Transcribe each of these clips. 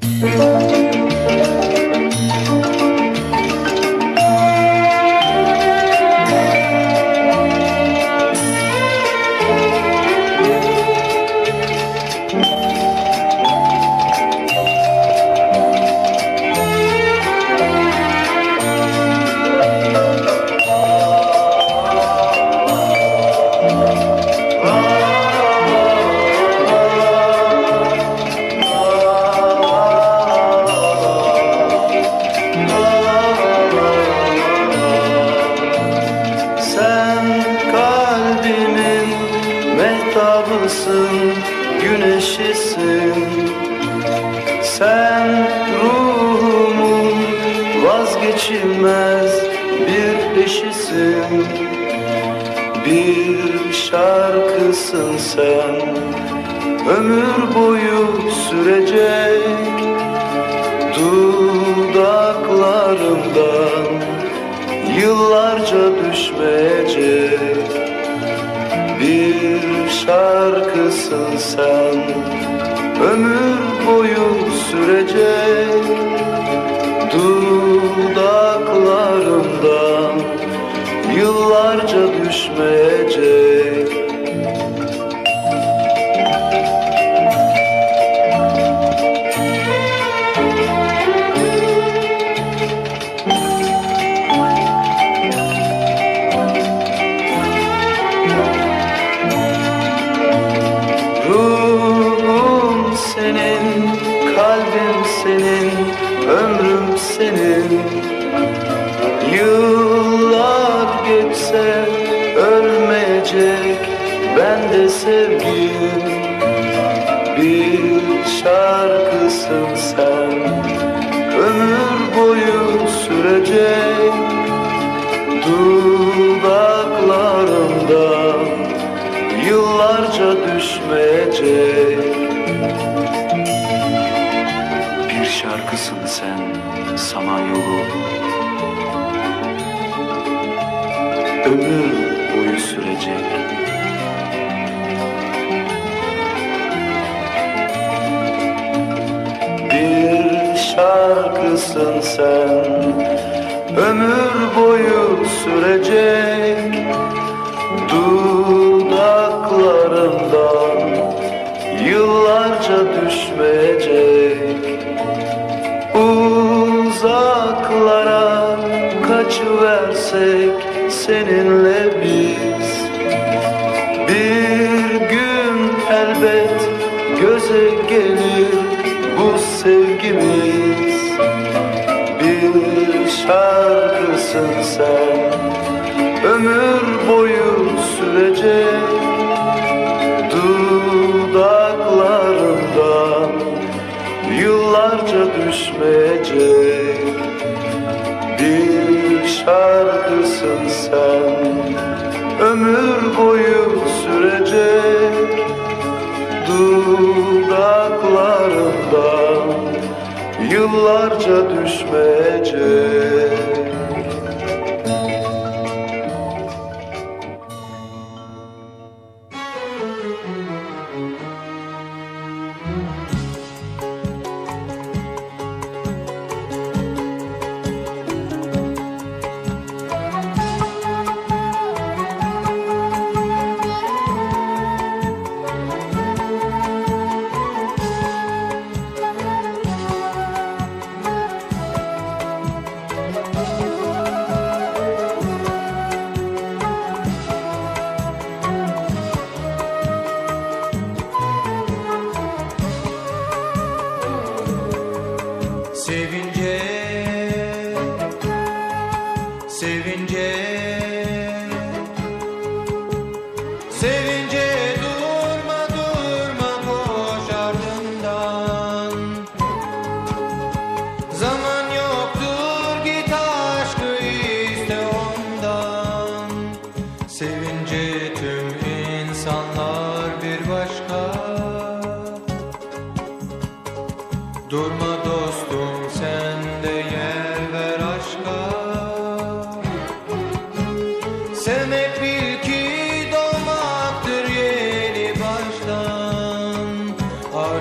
Sen Ruhumun vazgeçilmez bir eşisin. Bir şarkısın sen, ömür boyu sürecek Dudaklarımdan. Yıllarca düşmeyecek Bir şarkısın sen Ömür boyu sürecek Dudaklarımdan yıllarca düşmeyecek ben de sevgim Bir şarkısın sen, ömür boyu sürecek Dudaklarımdan yıllarca düşmeyecek. Bir şarkısın sen samanyolu Ömür boyu sürecek şarkısın sen. Ömür boyu sürecek Dudaklarımdan Yıllarca düşmeyecek. Uzaklara kaçıversek seninle biz Bir gün elbet göze gelir şarkısın sen. Ömür boyu sürecek Dudaklarından yıllarca düşmeyecek Bir şarkısın sen. Ömür boyu sürecek yıllarca düşmeyecek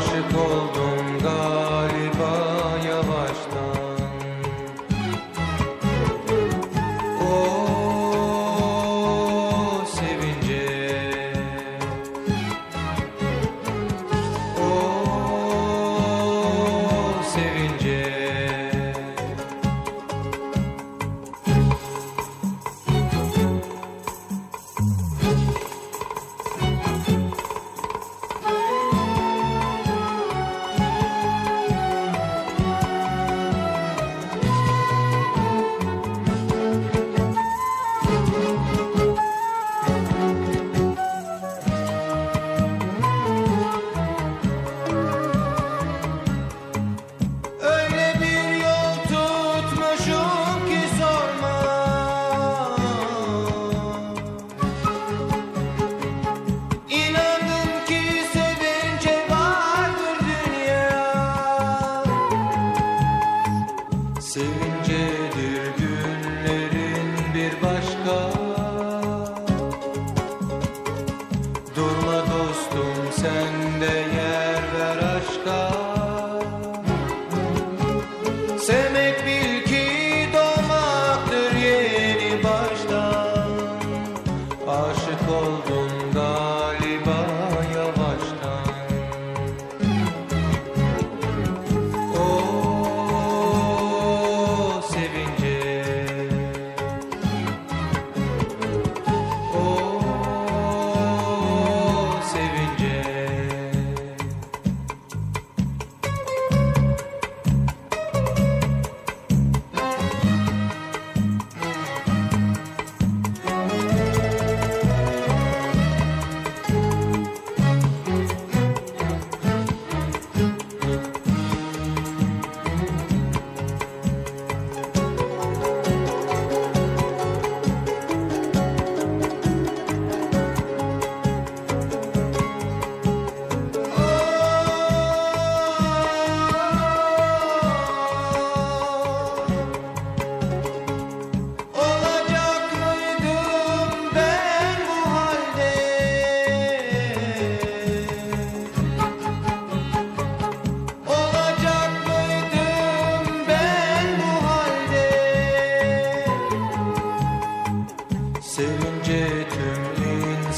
Aşık oldum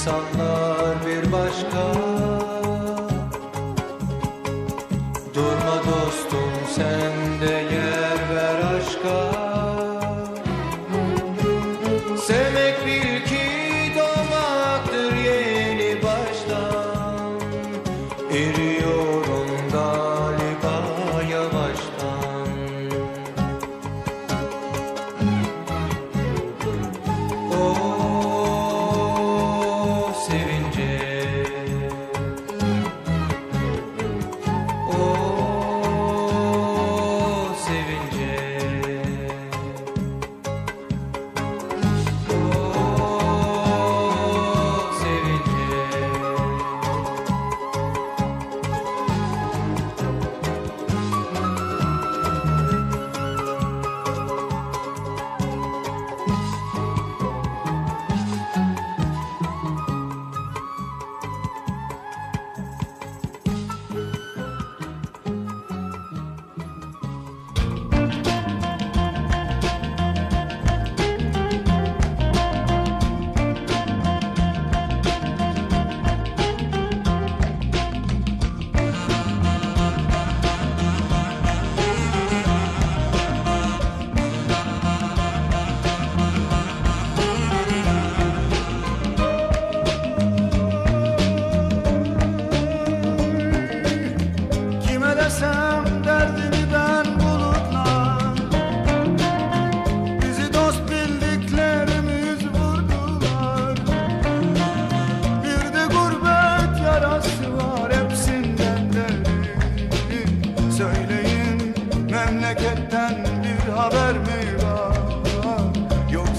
insanlar bir başka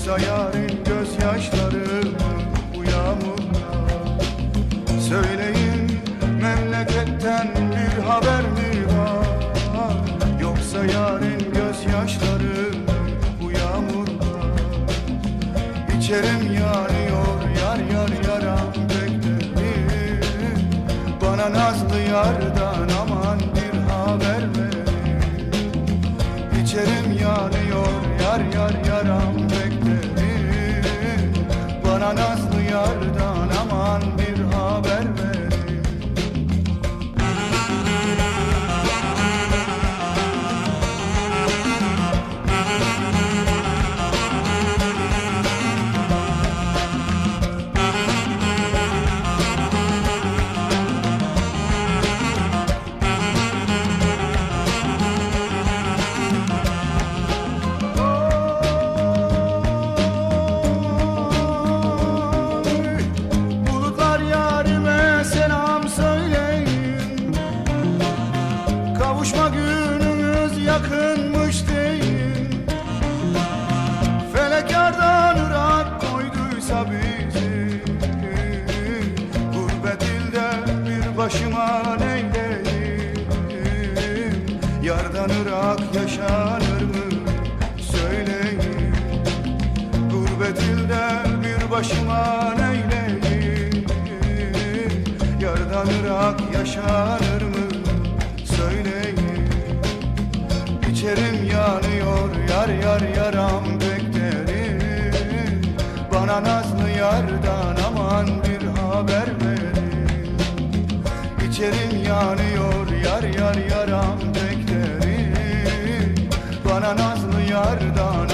Yoksa yarın gözyaşlarımı bu yağmurda Söyleyin memleketten bir haber mi var? Yoksa yarın gözyaşlarımı bu yağmurda İçerim yanıyor yar yar yaram beklerim Bana nazlı yardan aman bir haber verin İçerim yanıyor yar yar yaram on us Gurbetilde bir başıma neyleyim? Yardan ırak yaşanır mı? Söyleyin. İçerim yanıyor yar yar yaram beklerim. Bana nazlı yardan aman bir haber verin. İçerim yanıyor yar yar yaram beklerim. Bana nazlı yardan